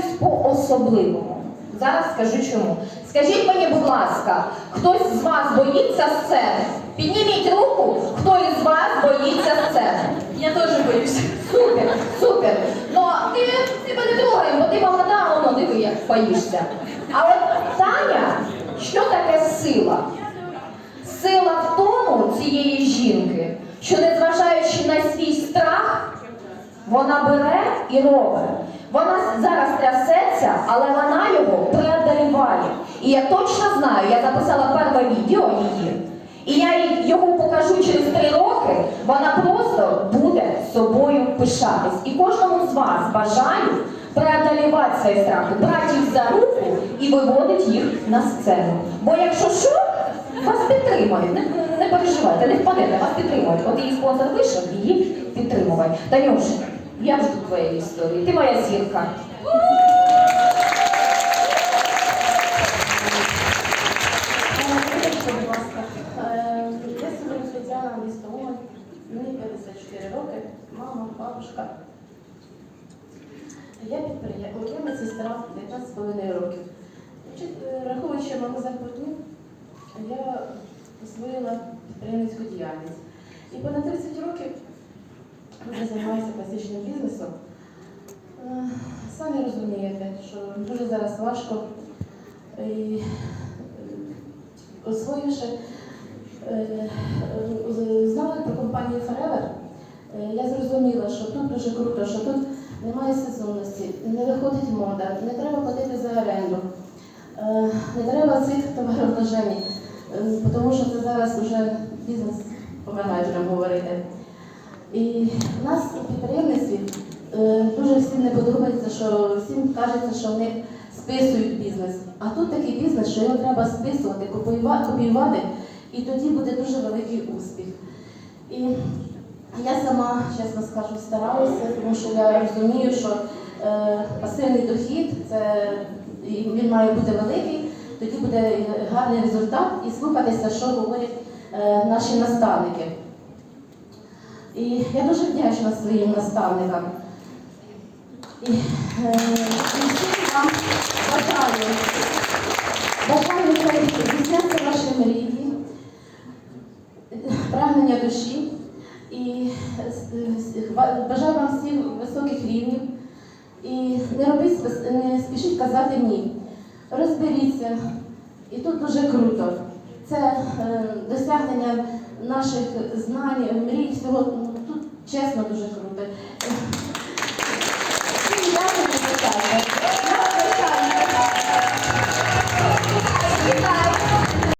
стараюсь по-особливому. Зараз скажу чому. Скажіть мені, будь ласка, хтось з вас боїться сцени? Підніміть руку, хто із вас боїться сцени. Я теж боюся. Супер, супер. Ну, ти тебе не трогай, бо ти молода, воно диви, як боїшся. А от Таня, що таке сила? Сила в тому цієї жінки, що незважаючи на свій страх, вона бере і робить. Вона зараз трясеться, але вона його преодоліває. І я точно знаю, я записала перше відео її, і я його покажу через три роки. Вона просто буде собою пишатись. І кожному з вас бажаю преодолівати цей страх, брати їх за руку і виводити їх на сцену. Бо якщо що, вас підтримують. Не, не переживайте, не впадете, вас підтримують. От її спонсор вийшов, її підтримувай. Танюш, я жду твоєї історії. Ти моя зірка. Будь ласка. Я сьогодні Тетяна місто Умань, мені 54 роки, мама, бабушка. Я підприємець, сестра 19,5 років. Е, Рахуючи маму зарплатню, я освоїла підприємницьку діяльність. І понад 30 років вже займаюся класичним бізнесом. Е, Самі розумієте, що дуже зараз важко. І, е, освоївши, е, знали про компанію Forever, я зрозуміла, що тут дуже круто, що тут немає сезонності, не виходить мода, не треба платити за оренду, не треба цих товаровложень, тому що це зараз вже бізнес помирає, будемо говорити. І нас у підприємництві е, дуже всім не подобається, що всім кажеться, що вони списують бізнес. А тут такий бізнес, що його треба списувати, копіювати, і тоді буде дуже великий успіх. І я сама, чесно скажу, стараюся, тому що я розумію, що е, пасивний дохід це він має бути великий, тоді буде гарний результат і слухатися, що говорять е, наші наставники. І я дуже вдячна своїм наставникам. І, е, всім вам бажаю, бажаю хай здійсняться ваші мрії, прагнення душі. І ба- бажаю вам всіх високих рівнів. І не робіть, не спішіть казати ні. Розберіться. І тут дуже круто. Це е, досягнення наших знань, мрій, всього. Ну, Тут чесно дуже круто.